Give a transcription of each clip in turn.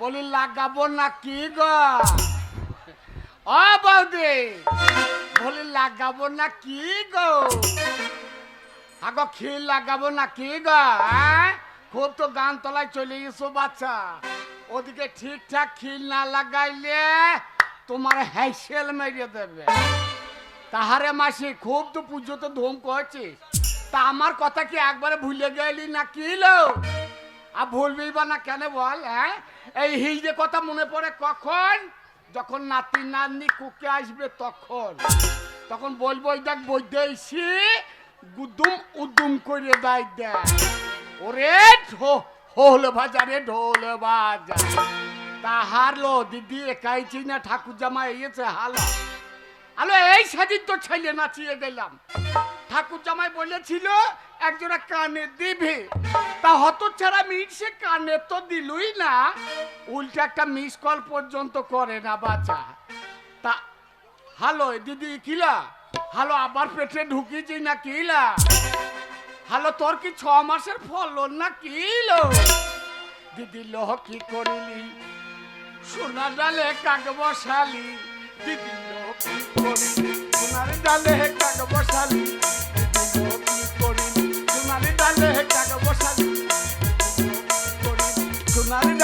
বলি, লাগাবো না কি গো? ও বৌদি। বলি, লাগাবো না কি গো? আগো খিল লাগাবো না কি গো? খুব তো গান তলায় চলে গেছো, বাচ্চা। ওদিকে ঠিকঠাক খিল না লাগাইলে তোমার হ্যাসেল মেরিয়ে দেবে। তাহারে মাসি, খুব তো পুজো তো ধুম করছিস। তা আমার কথা কি একবারে ভুলে গেলি না কি লো আর ভুলবি বা না কেন বল হ্যাঁ? এই হিজড়ে কথা মনে পড়ে কখন? যখন নাতি নাতনি কুকে আসবে তখন। তখন বলব দেখ বৈদেশি গুদুম উদুম করে দেয় দেয়। ওরে ঢোল বাজা রে ঢোল বাজা তা হারলো দিদি একাই চিনা, ঠাকুর জামা এসে হালা। আলো, এই সেদিন তো ছেলে নাচিয়ে গেলাম ঠাকুর জামাই বলেছিল একজোড়া কানে দিবে। তা হত ছাড়া মিট সে কানে তো দিলই না। উল্টে একটা মিস কল পর্যন্ত করে না বাচ্চা তা, হ্যালো, দিদি কিলা হ্যালো, আবার পেটে ঢুকিয়েছি না কিলা হ্যালো, তোর কি ছ মাসের ফলন না কিলো দিদি, লহ কি করিলি? সোনা ডালে কাক বসালি? দিদি, লোহ কি করিলি? সোনার ডালে কাক বসালি? দিদি, লোহ কি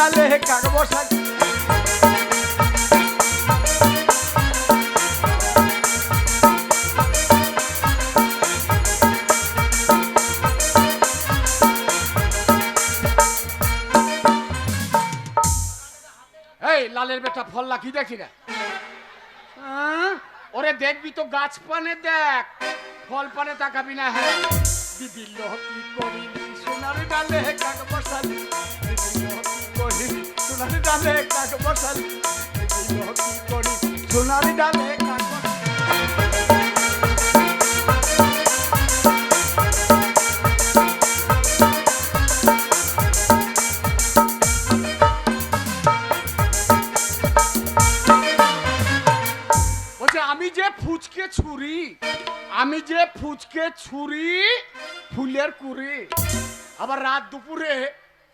ডালে কাক বসালি এই লালের বেটা ফল্লা কি দেখি না আহ, ওরে দেখবি তো গাছ পানে দেখ ফল পানে তাকাবি না হ্যাঁ? দিদি লোহ কি করিলি সোনার ডালে কাক বসালি। সোনার ডালে কাক বসালি। কি করি আমি যে ফুচকে ছুরি, আমি যে ফুচকে ছুরি, ফুলের কুড়ি। আবার রাত দুপুরে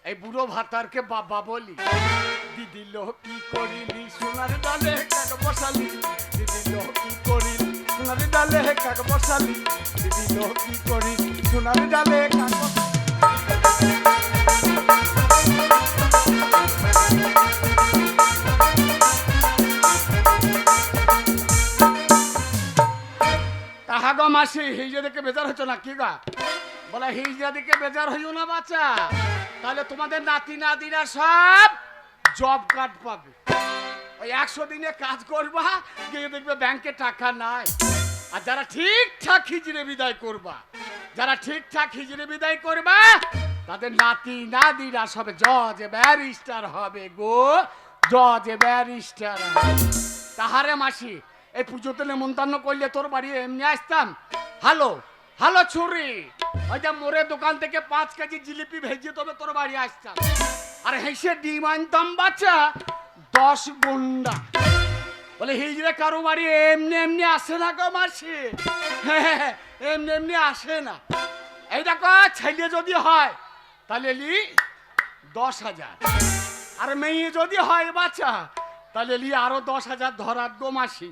এই বুড়ো ভাতারকে বাবা বলি, দিদি লোহ কি করিলি? সোনার ডালে কাক বসালি? দিদি লোহ কি করিলি? সোনার ডালে কাক বসালি? দিদি লোহ কি করি সোনার ডালে কাক তাহা গো মাসি হিজে দেখে বেজার হচ্ছে না কি গা? বলে হিজা দিকে বেজার হইও না বাচ্চা তাহলে তোমাদের নাতি নাতিরা সব জব কার্ড পাবে। ওই একশো দিনে কাজ করবা, গিয়ে দেখবে ব্যাংকে টাকা নাই। আর যারা ঠিকঠাক হিজড়ে বিদায় করবা, যারা ঠিকঠাক হিজড়ে বিদায় করবা, তাদের নাতি নাতিরা সব জজ ব্যারিস্টার হবে গো, জজ ব্যারিস্টার তাহারে মাসি, এই পুজোতে নেমন্তান্ন করলে তোর বাড়ি এমনি আসতাম। হ্যালো হ্যালো ছুরি। যে মোড়ের দোকান থেকে পাঁচ কেজি জিলিপি ভেজে তবে তোর বাড়ি আসতাম। আর হেসে ডিম আনতাম বাচ্চা দশ গুন্ডা। বলে হিজড়ে কারও বাড়ি এমনি এমনি আসে না গো মাসি? হ্যাঁ, হ্যাঁ, হ্যাঁ, এমনি এমনি আসে না। এই দেখো ছেলে যদি হয় তাহলে লি দশ হাজার। আর মেয়ে যদি হয় বাচ্চা তাহলে লি আরও দশ হাজার ধরার গো মাসি।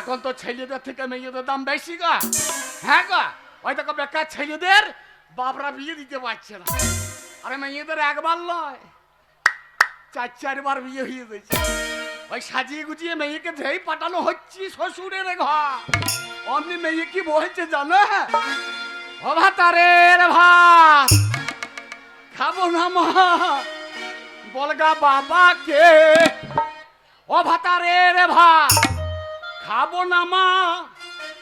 এখন তো ছেলেদের থেকে মেয়েদের দাম বেশি গা। হ্যাঁ গা? ওই দেখো বেকার ছেলেদের বাপরা বিয়ে দিতে পারছে না। আরে মেয়েদের একবার নয়, চার চারবার বিয়ে হয়ে গেছে। ওই সাজিয়ে গুজিয়ে মেয়েকে ধেই পাঠানো হচ্ছে শ্বশুরের ঘর, অমনি মেয়ে কি বলছে জানো? ও ভাতারের ভাত, খাব না মা। বলগা বাবাকে, ও ভাতারের ভাত, খাব না মা।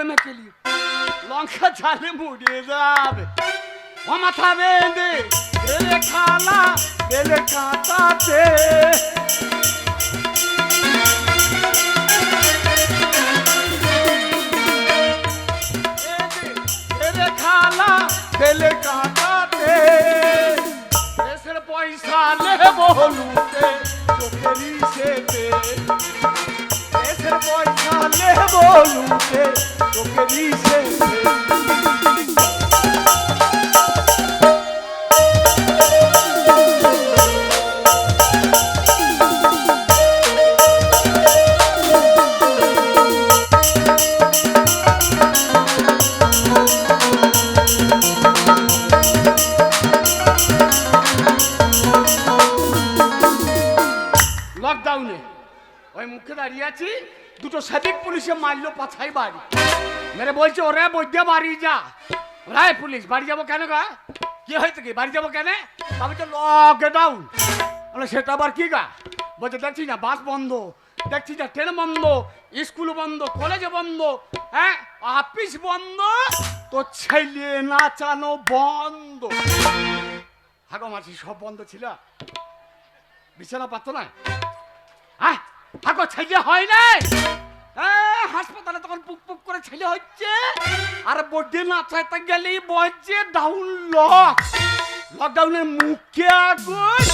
তেল মেখেলি লঙ্কা ঝালে মুড়িয়ে যাবে ও মাথা বেঁধে বেলে খালা বেলে কাঁটাতে খালা বেলে কাঁটাতে দেশের পয়সা নেব লুটে চোখেরই সেতে লকডাউনে ওই মুখে দাঁড়িয়ে আছি? দুটো সাদিক পুলিশে মারলো পাছাই বাড়ি। মেরে বলছে, ওরে বৈদ্যা, বাড়ি যা। রায় পুলিশ, বাড়ি যাব কেন গা? কি হয়েছে কি? বাড়ি যাব কেন? আমি তো লকডাউন বলে সেটা আবার কি গা? বলছে, দেখছি না, বাস বন্ধ। দেখছি না, ট্রেন বন্ধ, স্কুল বন্ধ কলেজ বন্ধ। হ্যাঁ অফিস বন্ধ? তো ছেলে নাচানো বন্ধ। হাগো মাছি সব বন্ধ ছিল। বিছানা পাচ্ছ না হ্যাঁ হাগো ছেলে হয় নাই? হাসপাতালে তখন পুক পুক করে ছেলে হচ্ছে। আর বড্ডে নাচাইতে গেলেই বলছে ডাউন লক লকডাউনের মুখে আগুন।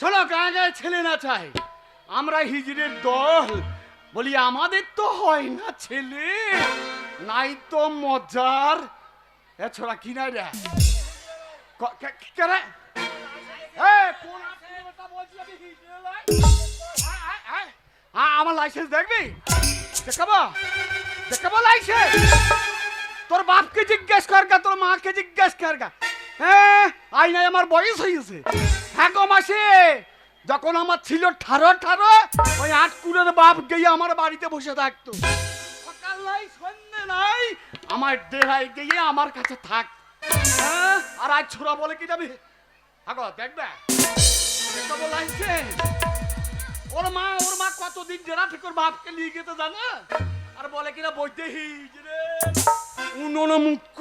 শোনো গায়ে গায়ে ছেলে না চাই? আমরা হিজড়ের দল। বলি আমাদের তো হয় না ছেলে। নাই তো মজার। এছাড়া কি নাই রে? ক- কে- কে- কে রে? এই, কোন আপনি বলছি আমি হিজড়ে লাই? আমার লাইসেন্স দেখবি? দেখাবো? দেখাবো লাইসেন্স তোর বাপকে জিজ্ঞেস কর গা তোর মাকে জিজ্ঞেস কর গা হ্যাঁ আই নাই, আমার বয়স হয়েছে হ্যাঁ মাসে, যখন আমার ছিল ঠারো ঠারো ওই আটকুরের বাপ গিয়ে আমার বাড়িতে বসে থাকতো। সকাল নাই সন্ধ্যে নাই, আমার দেহায় গিয়ে আমার কাছে থাক। হ্যাঁ আর আজ ছোড়া বলে কি যাবি? আগো দেখবে? দেখাবো লাইসেন্স ওর মা ওর মা, কতদিন জেরা থেকে ওর বাপকে নিয়ে গেতে জানে? আর বলে কিনা রে, উনন মুখ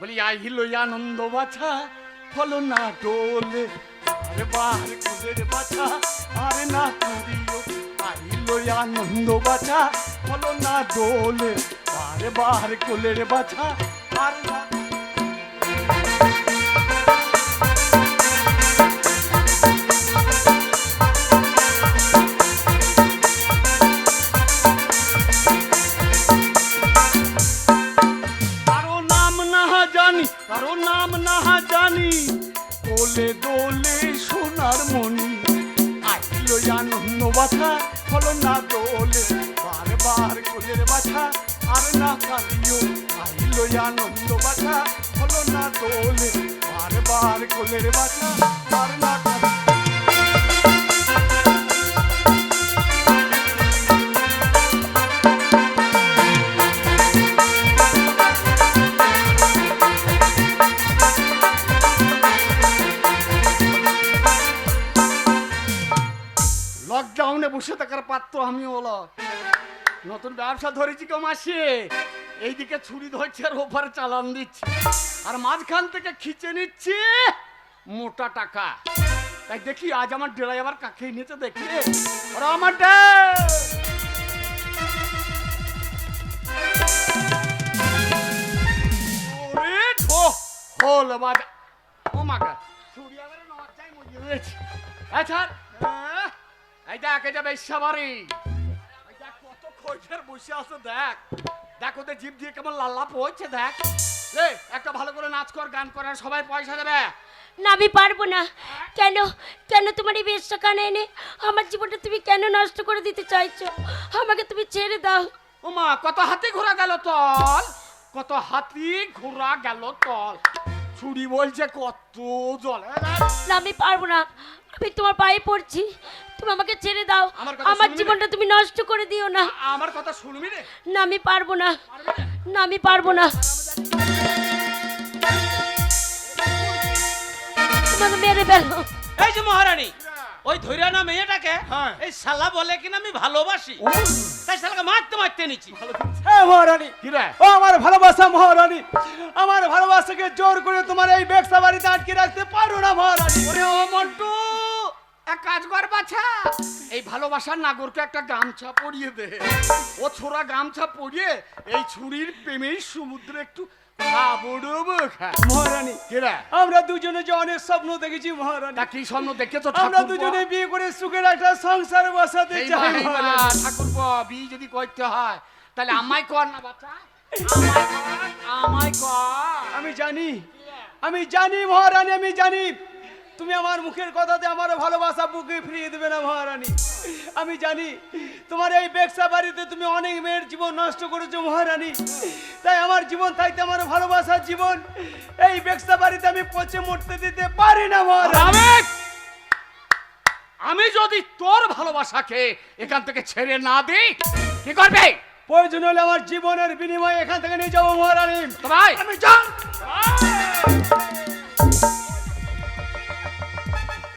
বলি আইল আনন্দ বাছা, ফলো না ডোলে। আরে বাহার কুলের বাছা, আরে না কুড়িও আইল আনন্দ বাছা, ফলো না ডোলে। আরে বাহার কুলের বাছা, আর না দোলে দোলে সোনার মনি। আইলো আনন্দ বাছা হলো না দোলে। বারবার কোলের বাছা আর না কাঁদিও। আইলো আনন্দ বাছা হলো না দোলে। বারবার কোলের বাছা আর না কাঁদিও। বসে পাত্র আমি হলো। নতুন ব্যবসা ধরেছি কেউ মাসে। এইদিকে ছুরি ধরছে আর ওপারে চালান দিচ্ছে। আর মাঝখান থেকে খিচে নিচ্ছে মোটা টাকা। তাই দেখি আজ আমার ড্রাইভার কাকে নিতে দেখি। আমার আচ্ছা এই দেখ এটা বেশ্যা বাড়ি এই দেখ কত খোঁজের বসে আছে দেখ। দেখ ওদের জিভ দিয়ে কেমন লাল্লা পড়ছে দেখ। রে একটা ভালো করে নাচ কর গান কর সবাই পয়সা দেবে। না আমি পারব না। কেন? কেন তোমার এই বেশটা কানে এনে আমার জীবনটা তুমি কেন নষ্ট করে দিতে চাইছো? আমাকে তুমি ছেড়ে দাও। ওমা কত হাতি ঘোরা গেল তল। কত হাতি ঘোরা গেল তল। ছুরি বলছে কত জল। না আমি পারব না। আমি তোমার পায়ে পড়ছি। তুমি আমাকে ছেড়ে দাও। আমার? জীবনটা তুমি নষ্ট করে দিও না। আমার কথা শুনবি রে? না আমি পারব না। না? আমি পারব না। তোমাকে মেরে ফেলো এই যে মহারানী হ্যাঁ। ওই ধৈর্য না মেয়েটাকে হ্যাঁ। এই শালা বলে কিনা আমি ভালোবাসি। ও, তাই শালাকে মারতে মারতে নিচ্ছি হ্যাঁ মহারানী ও আমার ভালোবাসা মহারানী আমার ভালোবাসাকে জোর করে তোমার এই ব্যবসা বাড়িতে আটকে রাখতে পারো না মহারানী। ওরে ও মন্টু এক কাজ কর বাছা। এই ভালোবাসার নাগরকে একটা গামছা পরিয়ে দে। ও ছোড়া গামছা পরিয়ে এই ছুরির প্রেমের সমুদ্রে একটু মহারানী আমরা দুজনে যে অনেক স্বপ্ন দেখেছি মহারানী। তা কি স্বপ্ন দেখেছ আমরা দুজনে বিয়ে করে সুখের একটা সংসার বসাতে চাই ঠাকুরপো, বিয়ে যদি করতে হয় তাহলে আমায় কর না বাচ্চা আমায় কর, আমায় কর। আমি জানি আমি জানি মহারানী আমি জানি। তুমি আমার মুখের কথাতে আমার ভালোবাসা বুকে ফিরিয়ে দেবে না মহারানী। আমি জানি তোমার এই ব্যবসা বাড়িতে তুমি অনেক মেয়ের জীবন নষ্ট করেছ মহারানী। তাই আমার জীবন থাকতে আমার ভালোবাসার জীবন এই ব্যবসা বাড়িতে আমি পচে মরতে দিতে পারি না মহারানী! আমি যদি তোর ভালোবাসাকে এখান থেকে ছেড়ে না দিই কি করবে? প্রয়োজন হলে আমার জীবনের বিনিময়ে এখান থেকে নিয়ে যাব মহারানী। আমি যান